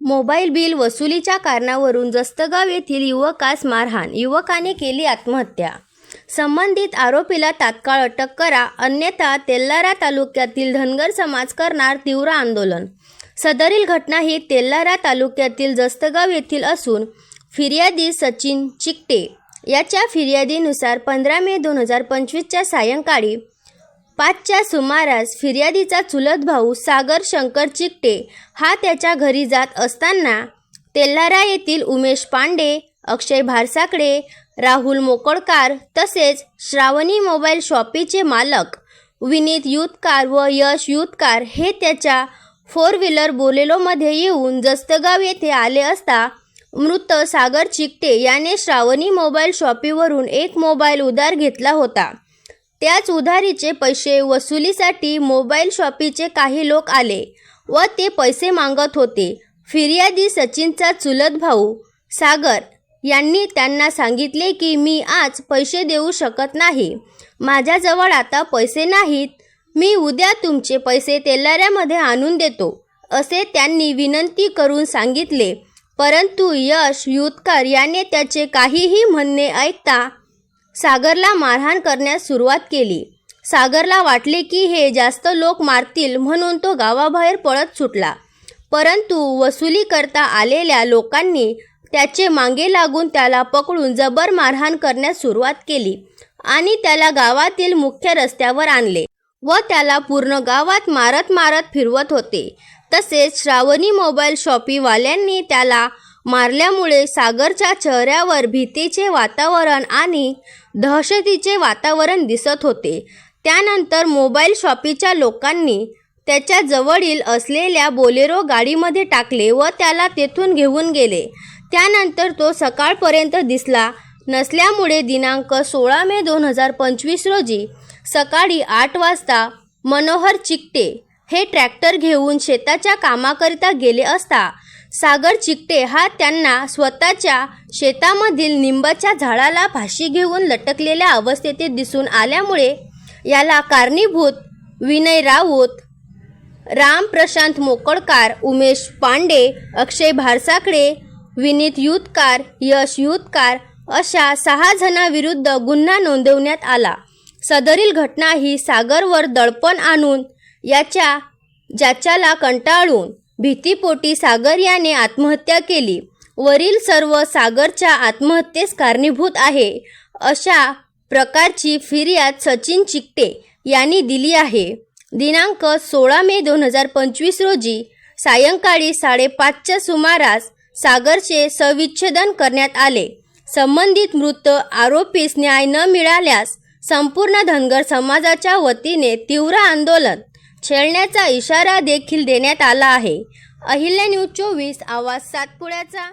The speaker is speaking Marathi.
मोबाईल बिल वसुलीच्या कारणावरून जस्तगाव येथील युवकास मारहाण. युवकाने केली आत्महत्या. संबंधित आरोपीला तात्काळ अटक करा. अन्यथा तेल्लारा तालुक्यातील धनगर समाज करणार तीव्र आंदोलन. सदरील घटना ही तेल्लारा तालुक्यातील जस्तगाव येथील असून फिर्यादी सचिन चिकटे. याच्या फिर्यादीनुसार पंधरा मे दोन हजार पंचवीसच्या सायंकाळी पाचच्या सुमारास फिर्यादीचा चुलत भाऊ सागर शंकर चिकटे हा त्याच्या घरी जात असताना तेल्हारा येथील उमेश पांडे अक्षय भारसाकडे राहुल मोकळकार तसेच श्रावणी मोबाईल शॉपीचे मालक विनीत युथकार व यश युथकार हे त्याच्या फोर व्हीलर बोलेलोमध्ये येऊन जस्तगाव येथे आले असता मृत सागर चिकटे याने श्रावणी मोबाईल शॉपीवरून एक मोबाईल उधार घेतला होता. त्याच उधारीचे पैसे वसुलीसाठी मोबाईल शॉपीचे काही लोक आले व ते पैसे मागत होते. फिर्यादी सचिनचा चुलत भाऊ सागर यांनी त्यांना सांगितले की मी आज पैसे देऊ शकत नाही. माझ्याजवळ आता पैसे नाहीत. मी उद्या तुमचे पैसे तेलाऱ्यामध्ये आणून देतो. असे त्यांनी विनंती करून सांगितले. परंतु यश युतकर याने त्याचे काहीही म्हणणे ऐकता सागरला मारहाण करण्यास सुरुवात केली. सागरला वाटले की हे जास्त लोक मारतील म्हणून तो गावाबाहेर पळत सुटला. परंतु वसुली करता आलेल्या लोकांनी त्याचे मागे लागून त्याला पकडून जबर मारहाण करण्यास सुरुवात केली आणि त्याला गावातील मुख्य रस्त्यावर आणले व त्याला पूर्ण गावात मारत मारत फिरवत होते. तसेच श्रावणी मोबाईल शॉपीवाल्यांनी त्याला मारल्यामुळे सागरच्या चेहऱ्यावर भीतीचे वातावरण आणि दहशतीचे वातावरण दिसत होते. त्यानंतर मोबाईल शॉपीच्या लोकांनी त्याच्या जवळील असलेल्या बोलेरो गाडीमध्ये टाकले व त्याला तेथून घेऊन गेले. त्यानंतर तो सकाळपर्यंत दिसला नसल्यामुळे दिनांक सोळा मे दोन हजार पंचवीस रोजी सकाळी आठ वाजता मनोहर चिकटे हे ट्रॅक्टर घेऊन शेताच्या कामाकरिता गेले असता सागर चिकटे हा त्यांना स्वतःच्या शेतामधील निंबाच्या झाडाला फाशी घेऊन लटकलेल्या अवस्थेत दिसून आल्यामुळे याला कारणीभूत विनय राऊत राम प्रशांत मोकळकार उमेश पांडे अक्षय भारसाकडे विनीत युतकार यश युतकार अशा सहा जणांविरुद्ध गुन्हा नोंदवण्यात आला. सदरील घटना ही सागरवर दडपण आणून याच्या ज्याच्याला कंटाळून भीतीपोटी सागर याने आत्महत्या केली. वरील सर्व सागरच्या आत्महत्येस कारणीभूत आहे. अशा प्रकारची फिर्याद सचिन चिकटे यांनी दिली आहे. दिनांक सोळा मे दोन हजार पंचवीस रोजी सायंकाळी साडेपाचच्या सुमारास सागरचे सविच्छेदन करण्यात आले. संबंधित मृत आरोपीस न्याय न मिळाल्यास संपूर्ण धनगर समाजाच्या वतीने तीव्र आंदोलन छेडण्याचा इशारा देखील देण्यात आला आहे. अहिल्या न्यूज चोवीस आवाज सातपुड्याचा.